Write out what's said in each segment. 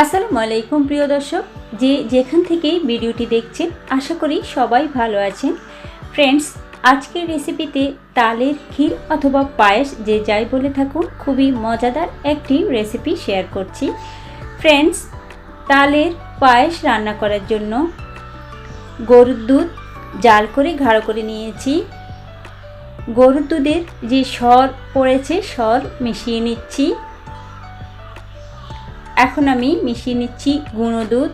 আসসালামু আলাইকুম, প্রিয় দর্শক। যে যেখান থেকেই ভিডিওটি দেখছেন, আশা করি সবাই ভালো আছেন। ফ্রেন্ডস আজকের রেসিপিতে তালের ক্ষীর অথবা পায়েস, যে যাই বলে থাকুন, খুবই মজাদার একটি রেসিপি শেয়ার করছি। ফ্রেন্ডস তালের পায়েস রান্না করার জন্য গরুর দুধ জাল করে ঘাড়ো করে নিয়েছি। গরুর দুধের যে সর পড়েছে, সর মিশিয়ে নিচ্ছি। এখন আমি মিশিয়ে নিচ্ছি গুঁড়ো দুধ।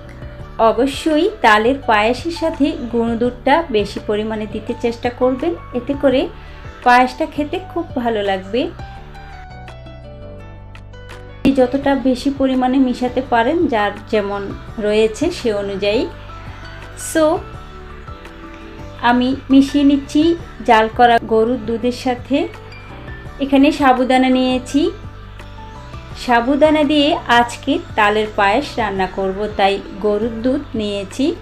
অবশ্যই তালের পায়েসের সাথে গুঁড়ো দুধটা বেশি পরিমাণে দিতে চেষ্টা করবেন। এতে করে পায়েসটা খেতে খুব ভালো লাগবে। যতটা বেশি পরিমাণে মিশাতে পারেন, যার যেমন রয়েছে সে অনুযায়ী। সো আমি মিশিয়ে নিচ্ছি, জাল করা গরুর দুধের সাথে। এখানে সাবুদানা নিয়েছি। সাবুদানা দিয়ে আজকে তালের পায়েস রান্না করব, তাই গরুর দুধ নিয়েছি।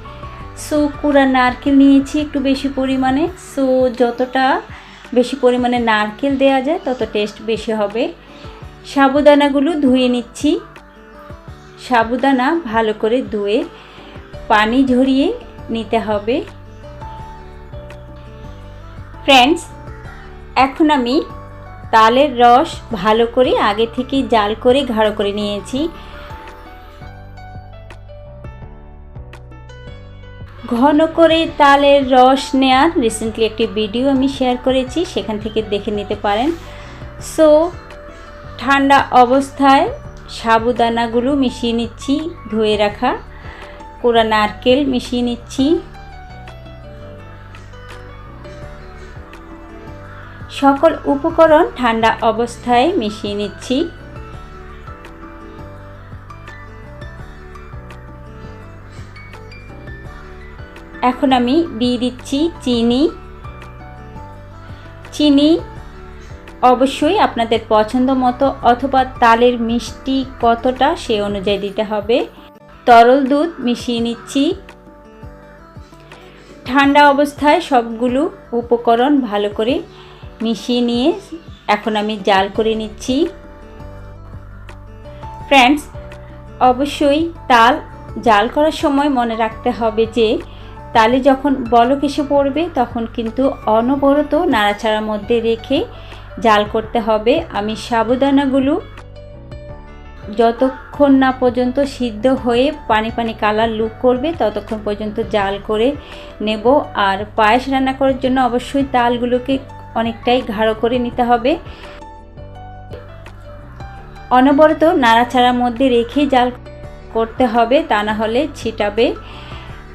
সো, কুড়া নারকেল নিয়েছি একটু বেশি পরিমাণে। সো, যতটা বেশি পরিমাণে নারকেল দেওয়া যায়, তত টেস্ট বেশি হবে। সাবুদানাগুলো ধুয়ে নিচ্ছি। সাবুদানা ভালো করে ধুয়ে পানি ঝরিয়ে নিতে হবে। ফ্রেন্ডস এখন আমি তালের রস ভালো করে আগে থেকে জাল করে ঘাড়ো করে নিয়েছি। ঘন করে তালের রস নেয়ার রিসেন্টলি একটি ভিডিও আমি শেয়ার করেছি, সেখান থেকে দেখে নিতে পারেন। সো ঠান্ডা অবস্থায় সাবুদানাগুলো মিশিয়ে নিচ্ছি, ধুয়ে রাখা। কোরা নারকেল মিশিয়ে নিচ্ছি। সকল উপকরণ ঠান্ডা অবস্থায় মিশিয়ে নিচ্ছি। এখন আমি দিয়ে দিচ্ছি চিনি। চিনি অবশ্যই আপনাদের পছন্দ মতো অথবা তালের মিষ্টি কতটা সে অনুযায়ী দিতে হবে। তরল দুধ মিশিয়ে নিচ্ছি। ঠান্ডা অবস্থায় সবগুলো উপকরণ ভালো করে মিশিয়ে নিয়ে এখন আমি জাল করে নিচ্ছি। ফ্রেন্ডস অবশ্যই তাল জাল করার সময় মনে রাখতে হবে যে, তালে যখন বলক এসে পড়বে তখন কিন্তু অনবরত নাড়াচাড়ার মধ্যে রেখে জাল করতে হবে। আমি সাবুদানাগুলো যতক্ষণ না পর্যন্ত সিদ্ধ হয়ে পানি পানি কালার লুক করবে ততক্ষণ পর্যন্ত জাল করে নেব। আর পায়েস রান্না করার জন্য অবশ্যই তালগুলোকে অনেকটাই ঘাড়ো করে নিতে হবে। অনবরত নাড়াচাড়ার মধ্যে রেখে জাল করতে হবে, তা না হলে ছিটাবে।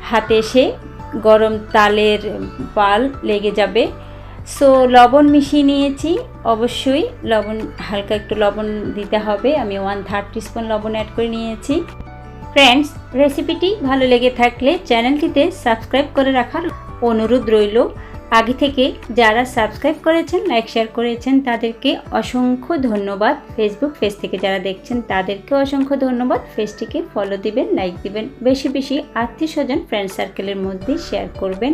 হাতে এসে গরম তালের পাল লেগে যাবে। সো লবণ মিশিয়ে নিয়েছি। অবশ্যই লবণ, হালকা একটু লবণ দিতে হবে। আমি ওয়ান থার্ড টিস্পুন লবণ অ্যাড করে নিয়েছি। ফ্রেন্ডস রেসিপিটি ভালো লেগে থাকলে চ্যানেলটিতে সাবস্ক্রাইব করে রাখার অনুরোধ রইল। আগে থেকে যারা সাবস্ক্রাইব করেছেন, লাইক, শেয়ার করেছেন, তাদেরকে অসংখ্য ধন্যবাদ ফেসবুক পেজ থেকে যারা দেখছেন, তাদেরকে অসংখ্য ধন্যবাদ। পেজটিকে ফলো দিবেন লাইক দিবেন, বেশি বেশি আত্মীয় স্বজন ফ্রেন্ড সার্কেলের মধ্যে শেয়ার করবেন।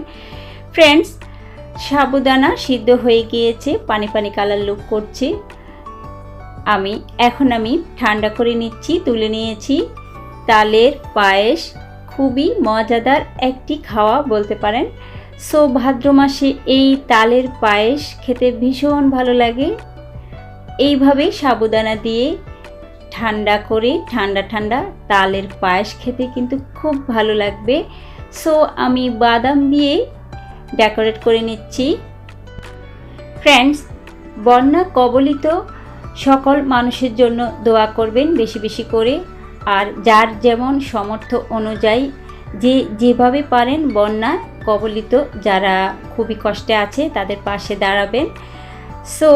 ফ্রেন্ডস সাবুদানা সিদ্ধ হয়ে গিয়েছে, পানি পানি কালার লুক করছে। আমি, এখন আমি ঠান্ডা করে নিচ্ছি, তুলে নিয়েছি। তালের পায়েস খুবই মজাদার একটি খাওয়া বলতে পারেন। সো ভাদ্র মাসে এই তালের পায়েস খেতে ভীষণ ভালো লাগে। এইভাবে সাবুদানা দিয়ে ঠান্ডা করে ঠান্ডা ঠান্ডা তালের পায়েস খেতে কিন্তু খুব ভালো লাগবে। সো আমি বাদাম দিয়ে ডেকোরেট করে নিচ্ছি। ফ্রেন্ডস, বন্যা কবলিত সকল মানুষের জন্য দোয়া করবেন বেশি বেশি করে। আর যার যেমন সমর্থ অনুযায়ী যে যেভাবে পারেন বন্যা কবলিত যারা খুবই কষ্টে আছে তাদের পাশে দাঁড়াবেন। সো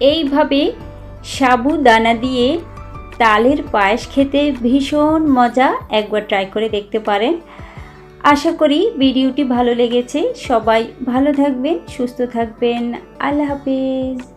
এইভাবে সাবু দানা দিয়ে তালের পায়েস খেতে ভীষণ মজা একবার ট্রাই করে দেখতে পারেন। আশা করি ভিডিওটি ভালো লেগেছে। সবাই ভালো থাকবেন, সুস্থ থাকবেন। আল্লাহ হাফিজ।